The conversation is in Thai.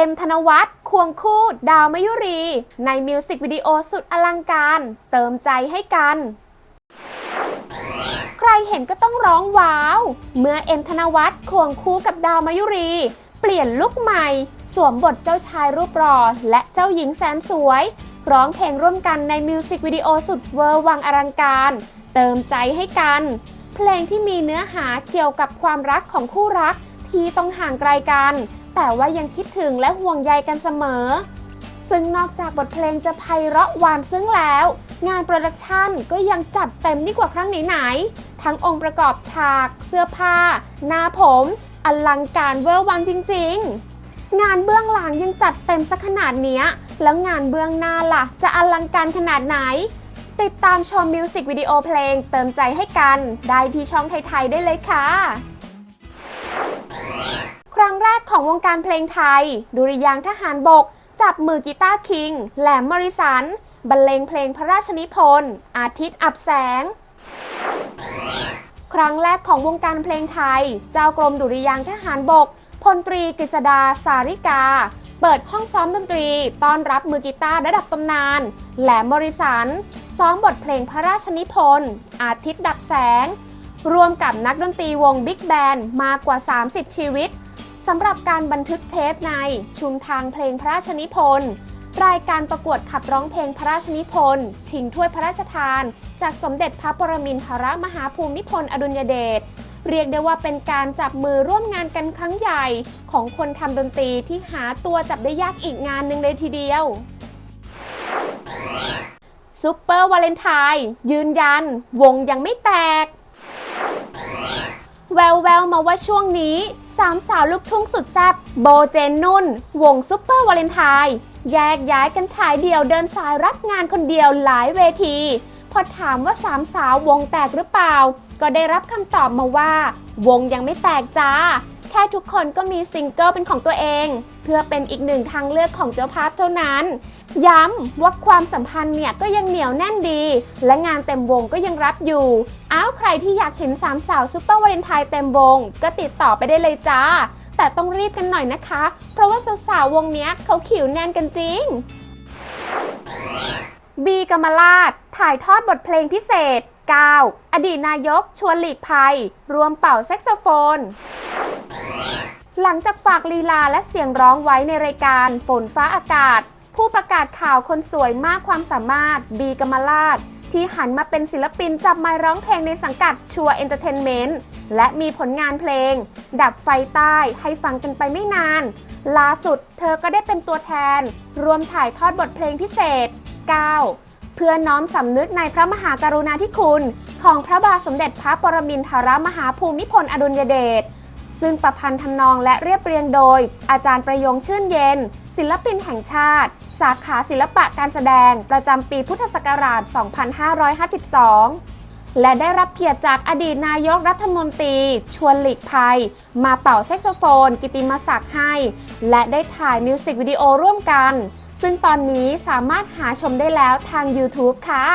อ็มธนวัฒน์ควงคู่ดาวมยุรี ในมิวสิกวิดีโอสุดอลังการ เติมใจให้กัน ใครเห็นก็ต้องร้องว้าว เมื่อเอ็มธนวัฒน์ควงคู่กับดาวมยุรี เปลี่ยนลุคใหม่ สวมบทเจ้าชายรูปหล่อและเจ้าหญิงแสนสวย ร้องเพลงร่วมกันในมิวสิกวิดีโอสุดเวอร์วังอลังการ เติมใจให้กัน เพลงที่มีเนื้อหาเกี่ยวกับความรักของคู่รักที่ต้องห่างไกลกัน แต่ว่ายังคิดถึงและห่วงใยกันเสมอ ซึ่งนอกจากบทเพลงจะไพเราะหวานซึ้งแล้ว งานโปรดักชันก็ยังจัดเต็มยิ่งกว่าครั้งไหนๆทั้งองค์ประกอบฉาก เสื้อผ้า หน้าผม อลังการเวอร์วังจริง ๆ งานเบื้องหลังยังจัดเต็มสักขนาดเนี้ยแล้วงานเบื้องหน้าล่ะ จะอลังการขนาดไหน ติดตามชมมิวสิกวิดีโอเพลงเติมใจให้กัน ได้ที่ช่องไทย ๆ ได้เลยค่ะ ครั้งแรกของวงการเพลงไทย ดุริยางทหารบก จับมือกีตาร์คิง แหลมมริสัน บรรเลงเพลงพระราชนิพนธ์อาทิตย์อับแสง ครั้งแรกของวงการเพลงไทย เจ้ากรมดุริยางทหารบกพลตรีกฤษดาสาริกา เปิดห้องซ้อมดนตรี ต้อนรับมือกีตาร์ระดับตำนาน แหลมมริสันซ้อมบทเพลงพระราชนิพนธ์อาทิตย์ดับแสง รวมกับนักดนตรีวงบิ๊กแบนมากกว่า 30 ชีวิต สำหรับการบันทึกเทปในชุมทางเพลงพระราชนิพนธ์รายการประกวดขับร้องเพลงพระราชนิพนธ์ชิงถ้วยพระราชทาน จากสมเด็จพระปรมินทรมหาภูมิพลอดุลยเดชเรียกได้ว่าเป็นการจับมือร่วมงานกันครั้งใหญ่ ของคนทำดนตรีที่หาตัวจับได้ยากอีกงานหนึ่งเลยทีเดียวซูเปอร์วาเลนไทน์ยืนยัน วงยังไม่แตก แววแววมาว่าช่วงนี้สามสาวลูกทุ่งสุดแซ่บโบเจนนุ่น วงซุปเปอร์วาเลนไทน์แยกย้ายกันฉายเดี่ยวเดินสายรับงานคนเดียวหลายเวที พอถามว่าสามสาววงแตกหรือเปล่า ก็ได้รับคำตอบมาว่า วงยังไม่แตกจ้า แค่ทุกคนก็มีซิงเกิลเป็นของตัวเอง เพื่อเป็นอีกหนึ่งทางเลือกของเจ้าภาพเท่านั้น ย้ำว่าความสัมพันธ์เนี่ยก็ยังเหนียวแน่นดี และงานเต็มวงก็ยังรับอยู่ อ้าวใครที่อยากเห็นสามสาวซุปเปอร์วาเลนไทน์เต็มวง ก็ติดต่อไปได้เลยจ้า แต่ต้องรีบกันหน่อยนะคะ เพราะว่าสาวๆวงเนี้ยเขาขิวแน่นกันจริง บีกมลาดถ่ายทอดบทเพลงพิเศษ 9 อดีตนายกชวนหลีกภัย รวมเป่าแซกโซโฟน หลังจากฝากลีลาและเสียงร้องไว้ในรายการฝนฟ้าอากาศ ผู้ประกาศข่าวคนสวยมากความสามารถ บีกมลาดที่หันมาเป็นศิลปินจับไมค์ร้องเพลงในสังกัดชัวเอนเตอร์เทนเมนต์และมีผลงานเพลง ดับไฟใต้ให้ฟังกันไปไม่นาน ล่าสุดเธอก็ได้เป็นตัวแทน รวมถ่ายทอดบทเพลงพิเศษ 9 เพื่อน้อมสำนึกในพระมหากรุณาธิคุณ ของพระบาทสมเด็จพระปรมินทรมหาภูมิพลอดุลยเดชซึ่งประพันธ์ทำนองและเรียบเรียงโดย อาจารย์ประยงชื่นเย็น ศิลปินแห่งชาติ สาขาศิลปะการแสดง ประจำปีพุทธศักราช 2552 และได้รับเกียรติจากอดีตนายกรัฐมนตรี ชวนหลีกภัย มาเป่าแซกโซโฟน กิติมศักดิ์ให้ และได้ถ่ายมิวสิกวิดีโอร่วมกัน ซึ่งตอนนี้สามารถหาชมได้แล้วทาง YouTube ค่ะ